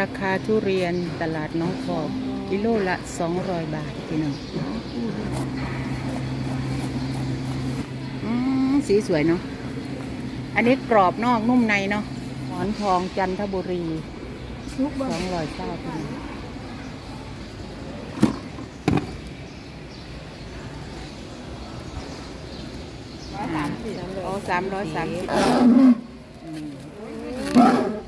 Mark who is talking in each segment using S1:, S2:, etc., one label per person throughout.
S1: ราคาทุเรียนตลาดน้องขอบกิโลละ 200 บาทพี่น้องสีสวยเนาะ อันนี้กรอบนอกนุ่มในเนาะหมอนทองจันทบุรีสองร้อยเก้าพี่น้องสามร้อยสามสิบ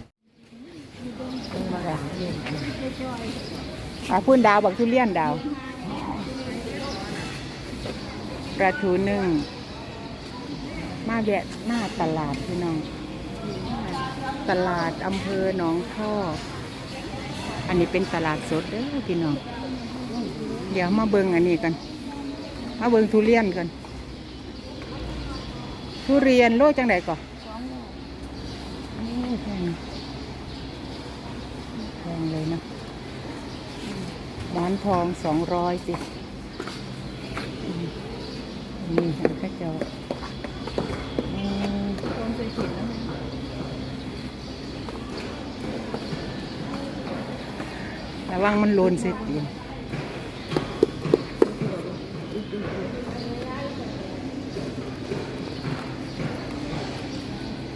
S1: อาพุ่นดาวบักทุเรียนดาวปลาทูนึ่ง มาแวะหน้าตลาดพี่น้อง ตลาดอำเภอหนองท่อ อันนี้เป็นตลาดสดเด้อพี่น้อง เดี๋ยวมาเบิงอันนี้กัน มาเบิงทุเรียนกัน ทุเรียนโลจังไดก่อนโอ้แพงแพงเลยนะ หมอนทองสองร้อยสิมนี่ค่ะข้าเจ้าระวังมันโลนเสร็จเอง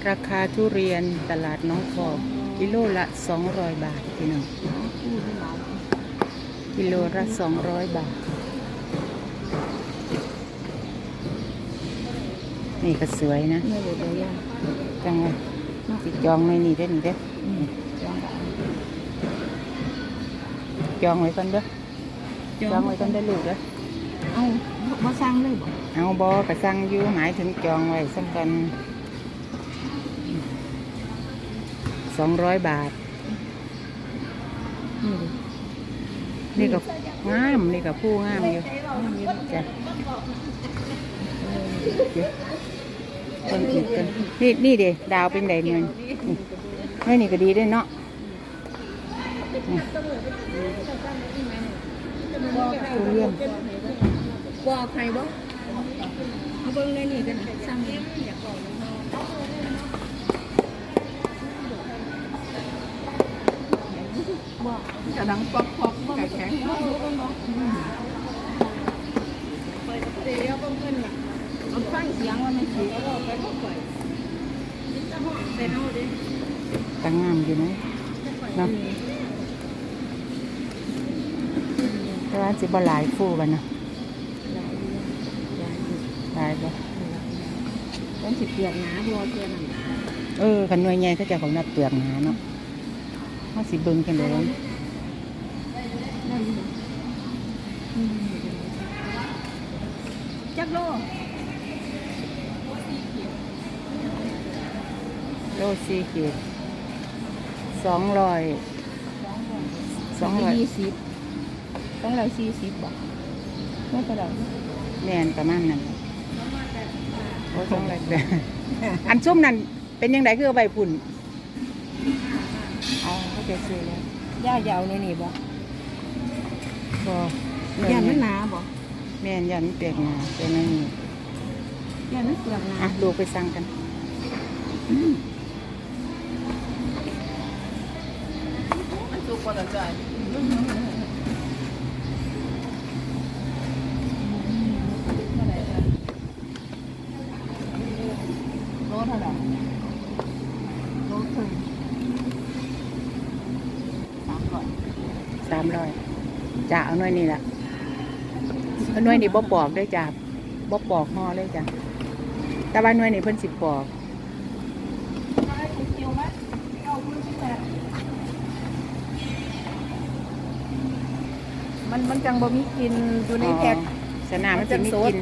S1: ราคาทุเรียนตลาดน้องขอบกิโลละ 200 บาทพี่น้อง กิโลละ200บาท นี่ก็สวยนะ
S2: ไม่เลยเลยย่า
S1: จังเลยสิจองในนี่ได้อนี่เด้อนี่จองไว้ก่อนเด้อจองไว้ก่อนได้อลูกเด้อ
S2: เอามาสร้างเลยบ่
S1: เอาบอกระสั่งอยู่หมายถึงจองไว้สักกันสองร้อยบาท
S2: นี่ดิ
S1: นี่ก็งาม นี่ก็ผู้งามอยู่จ้ะคนอีกกันนี่นี่เด้ดาวเป็นไดเงินนี่นี่ก็ดีได้เนาะทุเรียน
S2: บอกใครบ่เอาเบิ่งในนี่กันสร้าง บอกจะดังปอกปอกกะแข็งบ่รู้บ่เปิดเสียงเบิ่งเพิ่นน่ะมันฟังเสียงว่ามันเสิเอาไปบ่ปล่อยเป็นเอาดิแตั้
S1: งงามอยู่นะเนาะแต่ว่าสิบ่หลายฟูบันนะหลายบ่
S2: ต้องสิเปียกหนาบัวเกินนั่น
S1: เออขันหน่วยใหญ่เขาจะของนับเปลือกหนาเนาะ เขาสิเบิ่งกันเลย
S2: นั่นจักโล
S1: โลสี่ขีดสองร้อยสองร้อย
S2: ยี่สิบต้องร้อยสี่สิบบ่ไม่กระดาษ
S1: แน่นประมาณนั้นโอ้สองร้อยอันซุ่มนั่นเป็นยังไงคือเอาใบพุ่น อ๋อเขาจะซื้อแล้ว
S2: ย่ายาวในนี่บ่
S1: บ่
S2: ย่ามันหนาบ่
S1: แม่นยันเปียกหนาเป็นนั่นนี่
S2: ย่ามันเปลือกหนา
S1: อะลูกไปสั่งกัน
S2: มันสุกกว่าใจโลเท่าไหร่โลครึ่งสามร้อย
S1: สามร้อย จ้าเอาหน่วยนี่แหละเอาหน่วยนี่บ่ปอกได้อจ้าบ่ปอกห่อเลยจ้ะแต่ว่าหน่วยนี่เพิ่นสิปอก
S2: มันมันจังบ่มีกินอยู่ในแพ็ค
S1: อ๋อสนามมัน
S2: มันจะ
S1: จะไม่
S2: สด
S1: กิน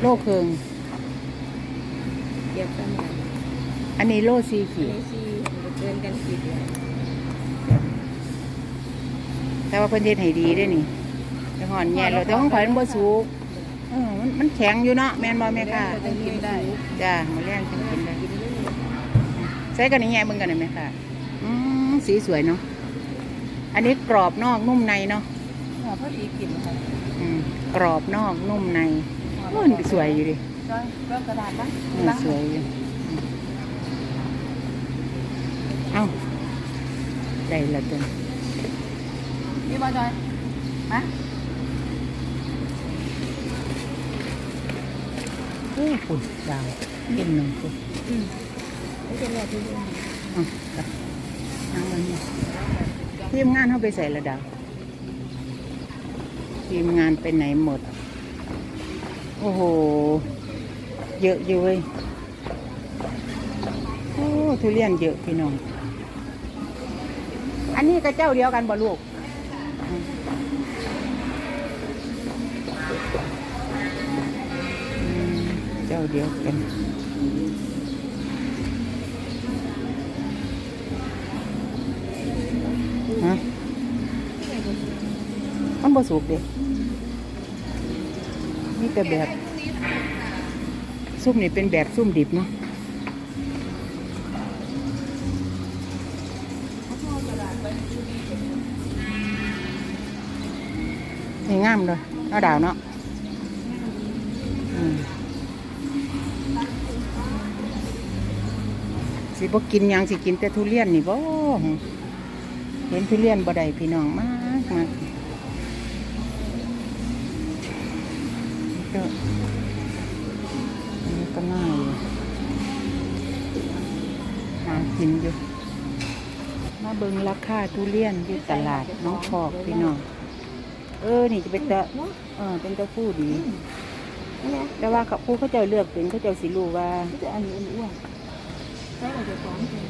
S1: โลเคิง
S2: เก็บกันอย่าง
S1: อั นนี้โลสี่ขีด
S2: นี้สิเกินกันกี่เดือน
S1: แต่ว่าเพิ่นเฮ็ดให้ดีเด้วยนี่แต่ห่อนแย่เราแต่ของข่อยมันบ่สุกเออมันมันแข็งอยู่เนาะแม่นบ่แม่ค่ะ
S2: จะกินได้
S1: จ้ามื้อแรงจังกินได้ใส่กันนี่แย่มึงกันได้ไหมค่ะอืมสีสวยเนาะอันนี้กรอบนอกนุ่มในเนาะ
S2: พอดีกินค่ะ
S1: อืมกกรอบนอกนุ่มในโอ้ยสวยอยู่ดิ
S2: จอยเริ่มกระดาษบ้าง
S1: เออสวยอยู่ เอ้าได้และจน
S2: นี่บอจอยมา
S1: โอ้ปุ่นดาวกินหนึ่งปุ่น
S2: อืมไม่เป็นไรที่เดียว
S1: อะไปนั่งมันนี่ทีมงานเขาไปใส่ระดาวทีมงานไปไหนหมด โอ้โห เยอะอยู่เว้ย โอ้ ทุเรียนเยอะพี่น้อง อันนี้ก็เจ้าเดียวกันบ่ลูก เจ้าเดียวกันฮะมันบ่สุกเด้นี่แต่แบบซุ่มนี่เป็นแบบซุ่มดิบเนาะ นี่งามเลยเอาดาวเนาะอืมสิบกินยังสิกินแต่ทุเรียนนี่บ่เห็นทุเรียนบ่ได้พี่น้องมากมากก็นนี้ก็น่ายู่หากินอยู่ เบิ่งราคาทุเรียนอยู่ตลาดน้องพอกพี่น้องเออนี่จะเป็นตะเออเป็นตะผู้ดี แต่ว่าเขาผู้เขาเจ้าเลือกเป็นเขาเจ้าสิรู้ว่า
S2: จะอันนี้อ้วนใช้กับเจ้าของเป็น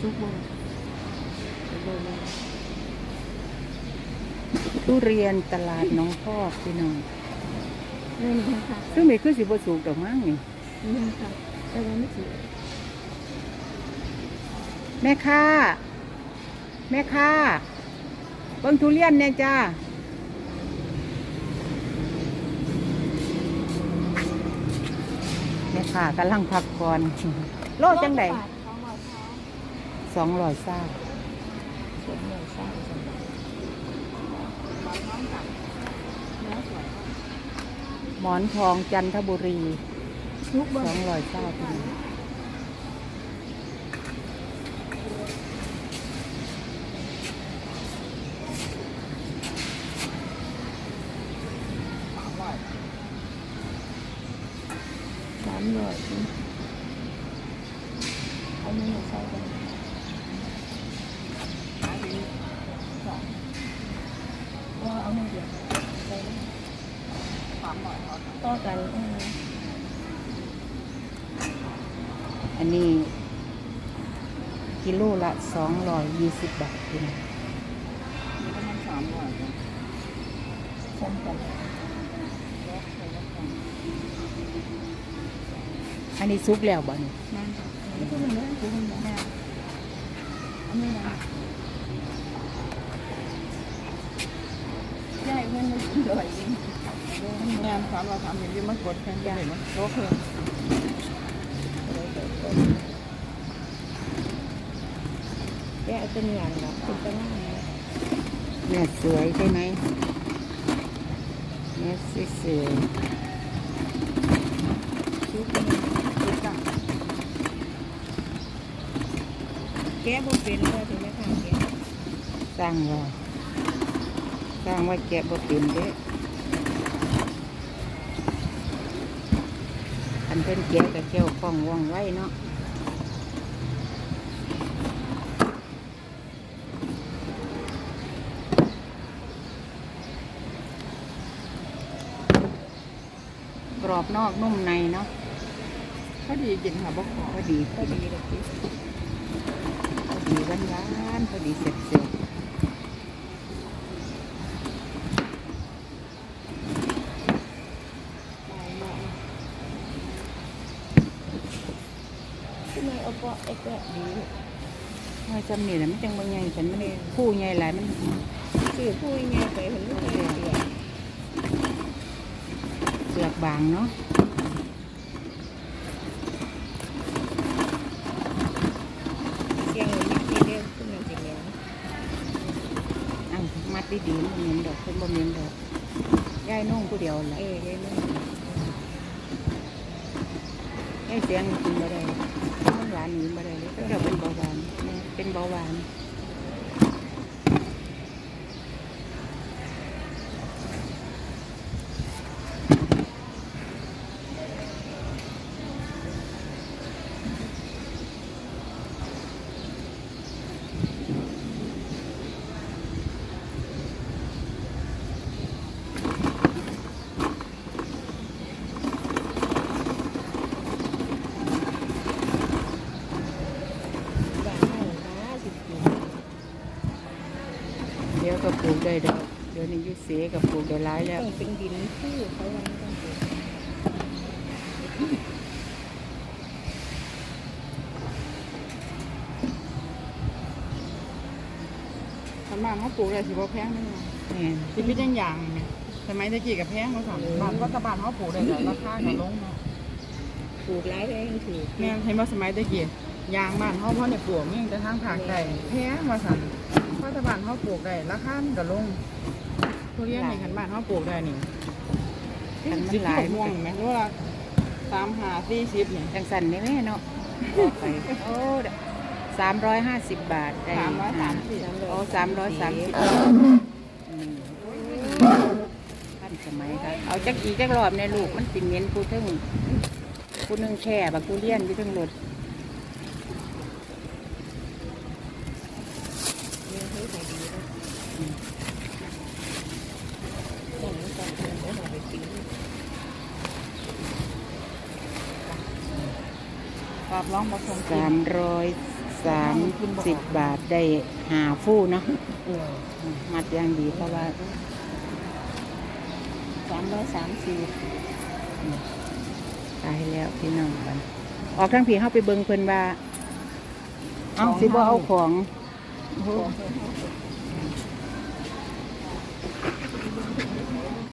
S2: ซุปบนเดินเลย
S1: ทุเรียนตลาดน้องพอกพี่น้อง
S2: นี่นี่ค่ะ
S1: ซึ่งมีคือสิบ่สูงดอกมั้งนี่
S2: นี่ค่ะแต่ว่าไม่ถือ
S1: แม่ค้า แม่ค้าเบิ่งทุเรียนเนี่ยจ้าแม่ค้ากำลังพักก่อนโลจังไดสองร้อยซาหมอนทองจันทบุรี
S2: ซุปบ
S1: ส
S2: น
S1: องร้อยซาพี่น้อง
S2: สามร้อยเอาเงินมาใส่กันสองว่าเอาเงินเดียวใส่ได้ สามร้อยต่อกันอืม
S1: อันนี้กิโลละสองร้อยยี่สิบบาทพี่น้อง
S2: นี่ก็มันสามร้อยซ้ำกัน
S1: อันนี้ซุปแล้วบ่นี่
S2: นั่นนี่ก็มันเรื่องคือมันแม่อันนี้นะใช่เงินมันร้อยเอง
S3: งานสามเราสามเห็นยังมากดแค่ยังเห็นมั้ยโต๊ะเค
S2: แกเอาเป็นเงินหรอเป็นตะง่าย
S1: แม่สวยใช่ไหมแม่สวย
S2: ชุดนี้ชุดต่างแกบ่เป็นเลยถึงไม่ทำแก
S1: สร้างว่าสร้างว่าแกบ่เป็นเด้อัน เพิ่นแกะกับเจ้าของว่องไว้เนาะกรอบนอกนุ่มในเนาะ
S3: พอดีกินค่ะบอกขอ
S1: พอดีพอดีเลยพอดีวานหวานๆพอดีเสร็จ
S2: ทำไมเอาปาะไอ้แกะดี
S1: เมื่จำนี่แหละมันจังบางไงฉันมันผู้ใหญ่หลายมัน
S2: สื่อพูดยังไงไปเห็นไม่เคยเสีย
S1: เสือกบางเนาะ
S2: เสียงมันมีทีเดียวขึ้นมาทีเดียว
S1: เอาดีๆมันเหม็นดอกเพิ่นบ่เหม็นดอกยายนุ่งผู้เดียวแหละ
S2: เออเลยนะ
S1: ยายเสียงกินบ่ได้ มันหวานหนีบ่ได้เลยก็เราเป็นเบาหวานแม่เป็นเบาหวาน
S2: บ้านเราบ้าสิบปี
S1: เดี๋ยวก็ปลูก ได้ดอกเดี๋ยวนี้อยุเสกับปลูกได้หลายแล้ว
S2: ต้องเป็นดินคู่เขาวันต้องปลูก
S3: สมัยเขาปลูกได้สิบ่แพงนั่นไง
S1: แม่น
S3: ชีวิตยังอย่างไงสมัยตะกี้กับแพงเขาสั่งบ้านก็ตะบานเขาปลูกได้แต่ราคาก็ลงเนาะ
S2: ปลูกหลายแรงถือ
S3: แม่นเห็นว่าสมัยตะกี้ยางบ้านเขาเพราะในปลูกนี่แต่ทางภาคใต้แพงมาสั่นเพ ราะตะบานเขาปลูกได้ราคามันก็ลงทุเรียนในขันบ้านเขาปลูกได้นี่
S1: คันมั
S3: สิ
S1: น
S3: บ
S1: หลาย
S3: ม่วงไหมรู้ละสามหาสี่สิบเนี่ย
S1: จังสันนี่แม่เนาะบอกไปโอ้สามร้อยห้าสิบบาทได้
S3: สามร้อยสามสิบ
S1: โอ้สามร้อยสามสิบท่านสมัยครับเอาจักอีจักรอบในลูกมันสิเหม็นผู้ทึ่งผู้หนึงแค่บักทุเรียนอยู่ทึ่งรถ
S2: เนี่ยให้ใส่ดีนะต้องมีการเตรียมไว้หาไปปิ้ง
S3: ปรับร้องผสม
S1: สามร้อยสามสิบบาทได้หาฟู่เนาะ
S2: เออ
S1: มัดอย่างดีเพราะว่า
S2: สามร้อยสามสิบ
S1: ตายแล้วพี่น้องกันออกทั้งผีเข้าไปเบิงเพิ่นว่า เอาสิบ่เอาของ